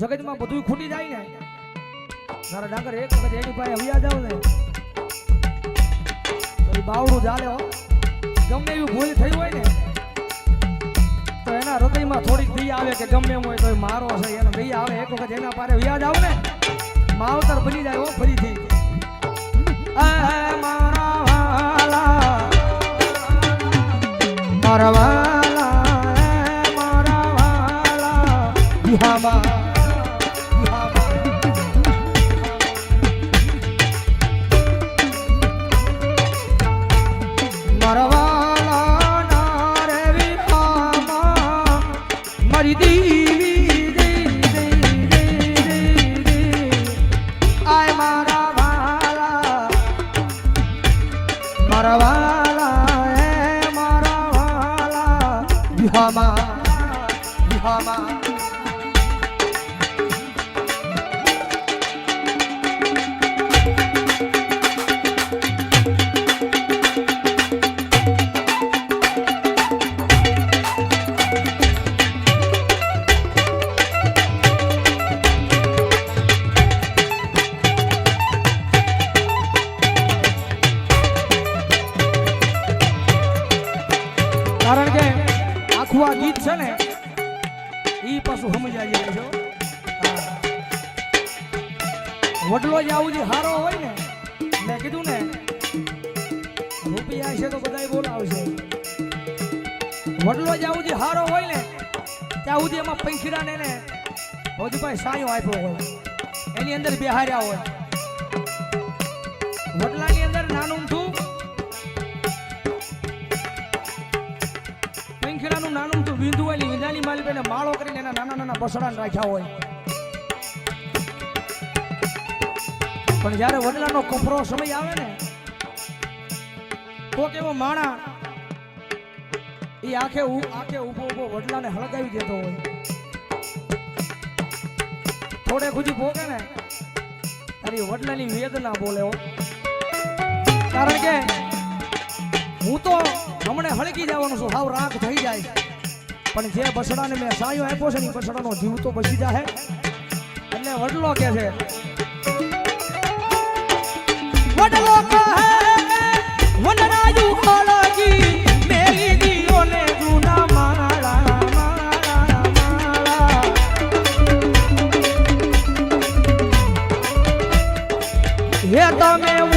જગતમાં બધું ખૂટી જાય ને. તારા ડાકર એક વખત એની પાસે આવ્યા જાવ ને બાવડું ચાલે ગમે એવી ભૂલ થઈ હોય ને, તો એના હૃદયમાં થોડીક દયા આવે કે ગમે એમ હોય તો મારો છે, એને દયા આવે. એક વખત એના પાસે વ્યાજ આવ ને, માવતર બની જાય હો ફરીથી. મારા વાલા, મારા વડલો જ્યાં સુધી હારો હોય ને, ત્યાં સુધી એમાં પૈસા ને એને ભોજભાઈ સાયો આપ્યો હોય. એની અંદર બિહાર્યા હોય. વડલાની અંદર નાનું છું પંખીડાનું નાનું તો વિંધુ હોય ને, વિંધાની માલિક એને માળો કરીને એના નાના નાના બસડાને રાખ્યા હોય. પણ જ્યારે વડલાનો કપરો સમય આવે ને, કોક એવો માણા એ આખે આખે ઊભો ઊભો વડલાને હળગાવી દેતો હોય. થોડે ખુજી ભોગે ને, તારી વડલાની વેદના બોલે હો. કારણ કે હું તો હમણે હળગી જવાનું છું, હાવ રાખ થઈ જાય. પણ જે બસડાને મેં સાયો આપ્યો છે ને, એ બસડાનો જીવ તો બચી જાય એટલે વડલો કે છે, વડલો કહે હે તમે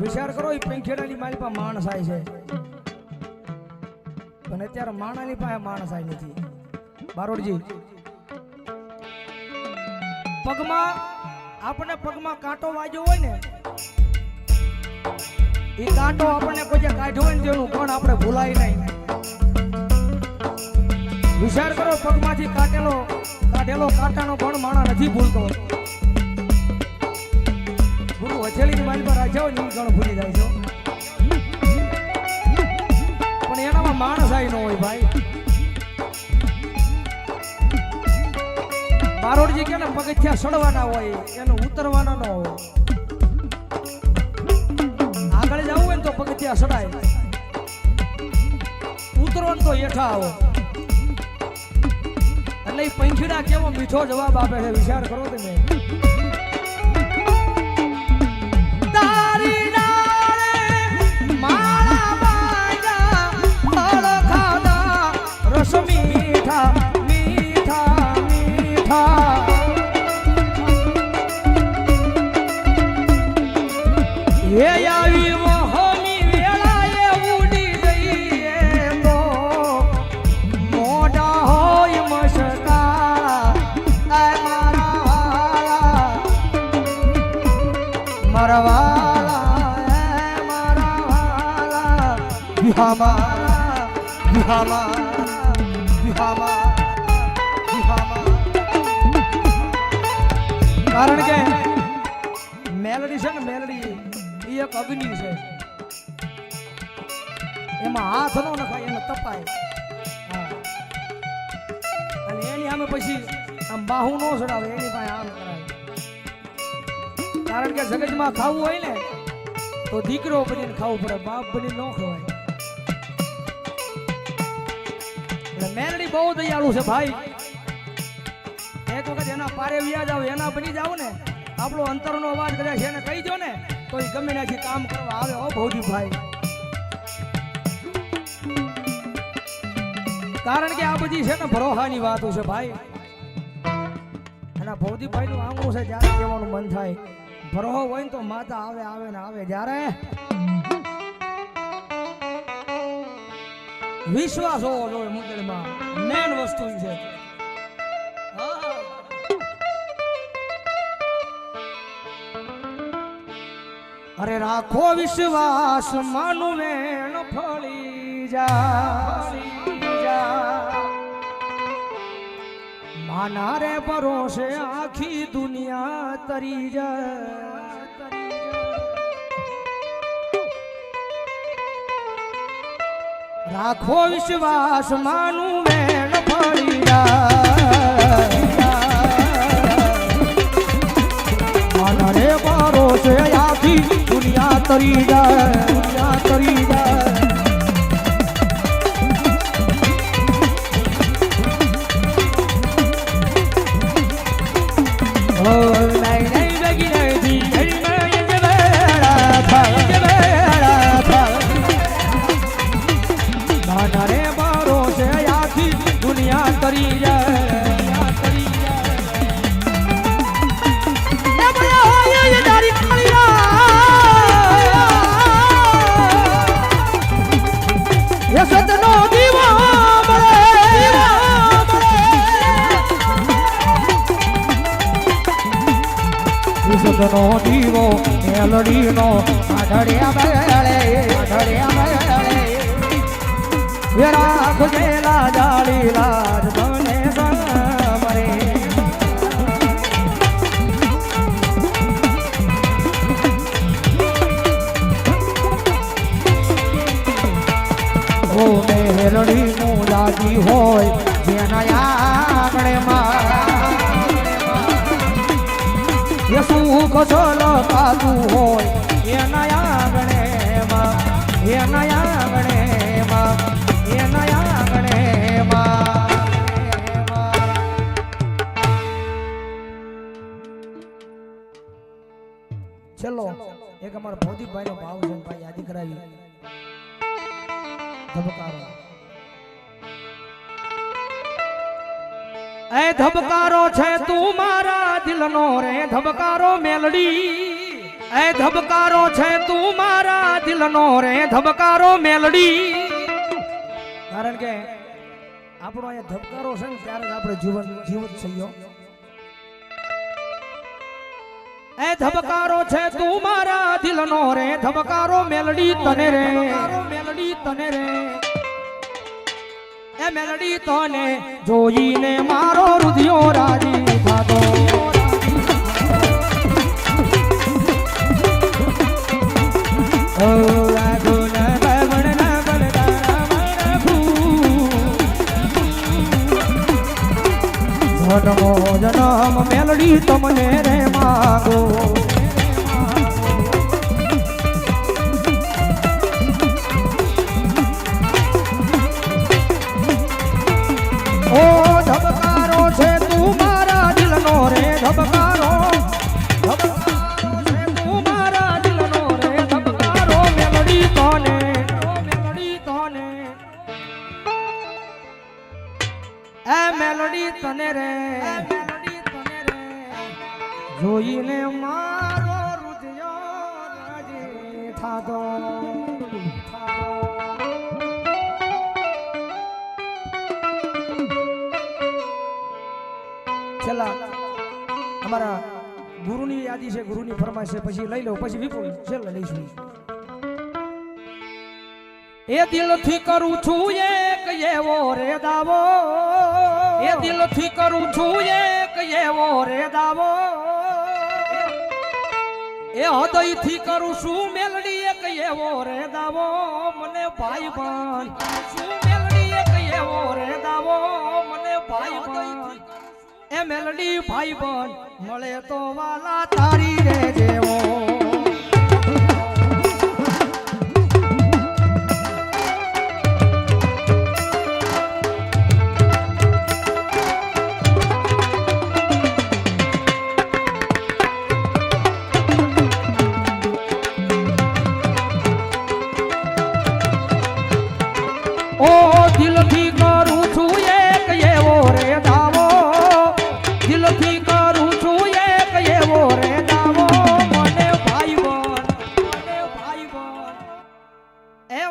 વિચાર કરો એ પેંખેડાની મારી પાસે માણસ આય છે. પણ અત્યારે માણાની પાસે માણસ આય નથી. બારોડજી, પગમાં આપણે પગમાં કાંટો વાગ્યો હોય ને એ કાંટો આપણને કોઈ કાઢ્યો હોય ને તેનું કોણ આપણે ભૂલાય નહીં. વિચાર કરો, પગમાંથી કાટેલો કાઢેલો કાંટાનો પણ માણા નથી ભૂલતો. ગુરુ હથેળીની મારી પર રાજાઓ ને ગણ ભૂલી જાય છો. પણ એનામાં માણસ આવી ન હોય ભાઈ. બારોડજી કે ને પગથિયા સડવાના હોય, એને ઉતરવાના ન હોય. આગળ જવું હોય ને તો પગથિયા સડાય. ઉતરો ને તો હેઠા આવો. એટલે પંખીડા કેવો મીઠો જવાબ આપે છે વિચાર કરો તમે. મારા રસ મીઠા મારા વાલા. મારા વાલા વિહામાં વિહામાં વિહામાં વિહામાં કારણ કે મેલડી છે ને મેલડી એ એક અગ્નિ છે એમાં હાથ નો નખાય એને તપાય અને એની આમે પછી આમ બાહુ નો ચડાવે એની પાસે આમ કારણ કે જગતમાં ખાવું હોય ને, તો દીકરો બનીને ખાવું પડે, બાપ બનીને ન ખવાય. મેલડી બહુ દયાળુ છે ભાઈ. એક વખત એના પારે વ્યાજ આવે, એના બની જાવ ને, આપણો અંતરનો અવાજ કદાચ એને કહી દો ને, તો એ ગમે નાખી કામ કરવા આવે. હો ભૌજીભાઈ કારણ કે આ બધી છે ને ભરોહાની વાતો છે ભાઈ. અને આ ભૌજીભાઈ નું આંગણું છે, જ્યારે કહેવાનું મન થાય. ભરોહો હોય ને તો માતા આવે આવે ને આવે જ્યારે વિશ્વાસ હોવો જોઈએ મંદિરમાં મેન વસ્તુ છે. અરે રાખો વિશ્વાસ, માનું વેણ ફળી જા. માના રે ભરોસે આખી દુનિયા તરી જાય રાખો વિશ્વાસ, માનું વેણ ફરી જાય. રે ભરોસે આખી દુનિયા તરી જાય. દુનિયા તરી જાય. વિશુદ્ધનો દીવો, મેલડીનો આઢળ્યા બેળે આઢળ્યા એ રાખજે લાજાળી લાજ તને સમરે લાગી હોય, જેના આંગણેમાં સુખ છલકાતું હોય એના આંગણેમાં એના આંગણેમાં એના આંગણેમાં છેલ્લો એક અમારા ભૌતિકભાઈ નો ભાવ છે ભાઈ, યાદી કરાવી. ધબકારો એ ધબકારો છે તું મારા દિલનો રે, ધબકારો મેલડી. એ ધબકારો છે તું મારા દિલનો રે, ધબકારો મેલડી. કારણ કે આપણો અહીંયા ધબકારો છે ને, ત્યારે આપણે જીવન જીવત થયો એ ધબકારો છે તું મારા દિલનો રે, ધબકારો મેલડી તને રે. મેલડી તને રે. મેલડી તને જોઈને મારો રુધિયો રાજી થાતો ભૂ. જન્મો જન્મ મેલડી તમને રે માગો છેલ્લા અમારા ગુરુની યાદી છે, ગુરુની ફરમાઈશ છે, પછી લઈ લઉં પછી વિપુલ છેલ્લે લઈશું. એ દિલથી કરું છું એક એવો રે દાવો. એ દિલથી કરું છું એક એવો રે દાવો. એ હૃદયથી કરું છું મેલડી એક એવો રે દાવો. મને ભાઈ બન શું મેલડી એક એવો રે દાવો. મને ભાઈ એ મેલડી ભાઈ બન મળે તો વાલા તારી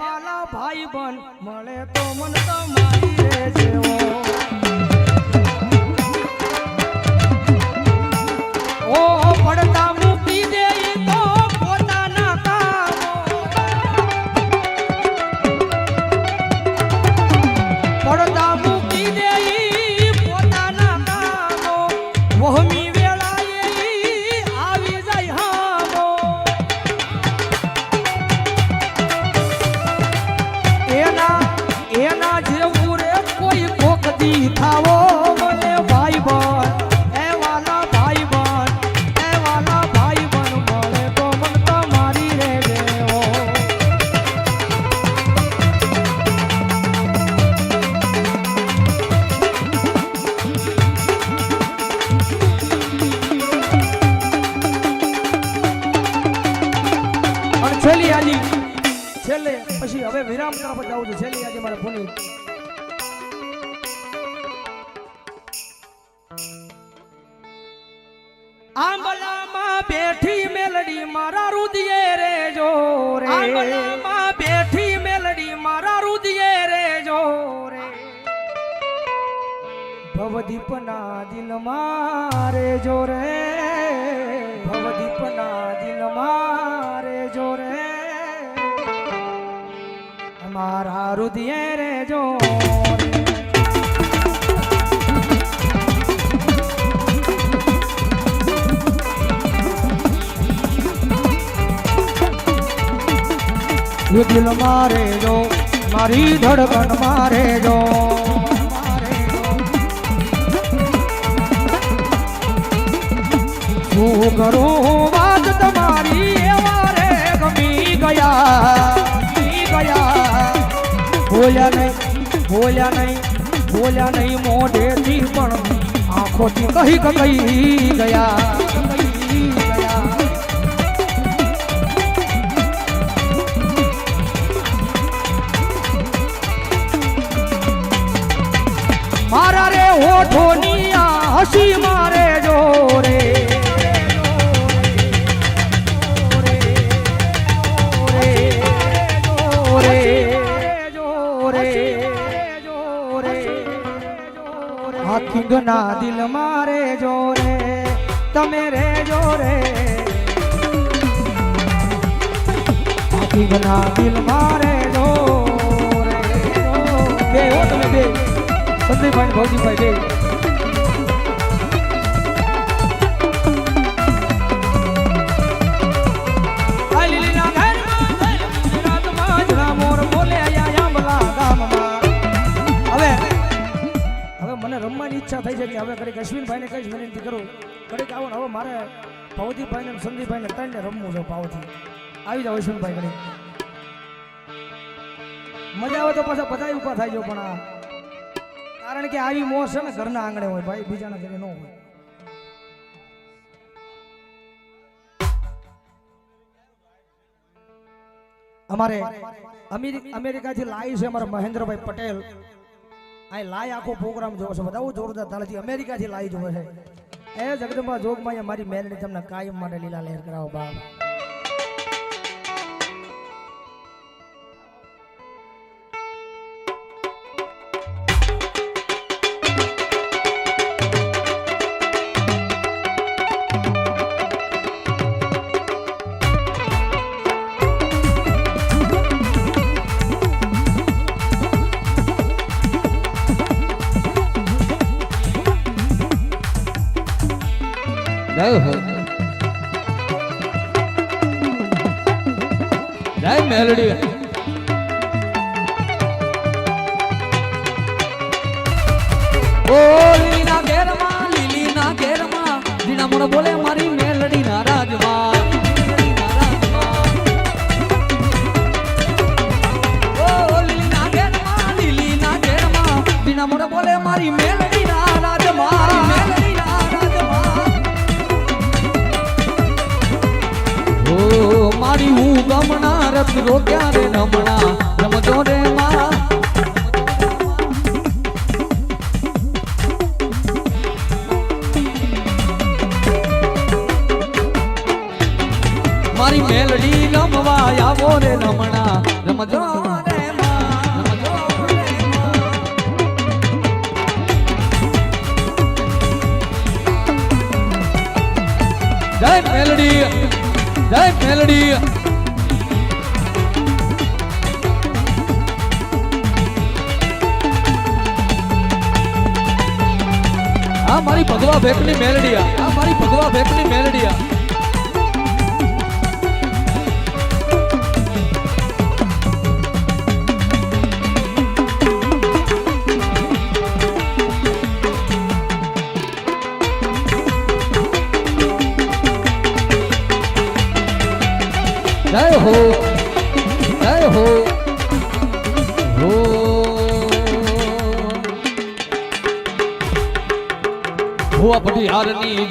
વાલા ભાઈ બન મળે તો મન તમારી રે જેવો આંબલામાં બેઠી મેલડી મારા રુદિયે રે જો રે. આંબલામાં બેઠી મેલડી મારા રુદિયે રે જો રે. ભવદીપના દિલ મારે જો રે. ભવદીપના દિલ મારે જો રે. મારા રુદિયે રે જો. એ દિલ મારે જો, મારી ધડકન મારે જો. શું કરું વાત તમારી? મારે ગમી ગયા ગયા. બોલ્યા નહીં બોલ્યા નહીં બોલ્યા નહીં, મોઢેથી પણ આંખોથી કહી કહી ગયા. હોઠોની આ હસી મારે જોરે ના દિલ મારે જોરે તમે રે જોરે ના દિલ મારે હવે મને રમવાની ઈચ્છા થઈ છે હવે કડીક અશ્વિનભાઈને કહીશ વિનંતી કરું. કડીક આવો હવે મારે ભવદીપભાઈને ને સંદીપભાઈને ત્રણને રમવું છે ભાવથી આવી જાઓ અશ્વિનભાઈ કડીક મજા આવે તો પાછા બધા ઊભા થાય છે પણ કારણ કે આવી મોહ છે ને ઘરના આંગણે હોય, ભાઈ, બીજાના ઘરે ન હોય. અમારે અમેરિકાથી લાઈ છે અમારા મહેન્દ્રભાઈ પટેલ. આ લાઈ આખો પ્રોગ્રામ જોવો છે, બધા જોરદાર તાલથી અમેરિકાથી લાઈ જોવે છે. એ જગદંબા જોગમાં મારી મેલની તમને કાયમ માટે લીલા લહેર કરાવો, બાપ. જય જય મેલડી જય મેલડી. આ મારી ભગવા ભેકની મેલડી આ મારી ભગવા ભેકની મેલડી જય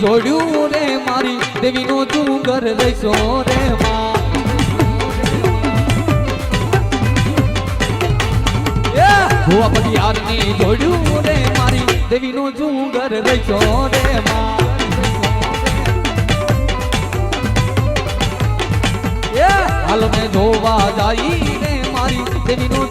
જોડ્યું રે મારી, દેવીનો ઘર લઈશો રે મા. ભુવા પટિયારની જોડ્યું રે મારી, દેવીનો ઘર લઈશો રે મા. હાલ મેં જોવા જાઈ રે મારી, દેવીનો